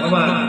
Bye-bye.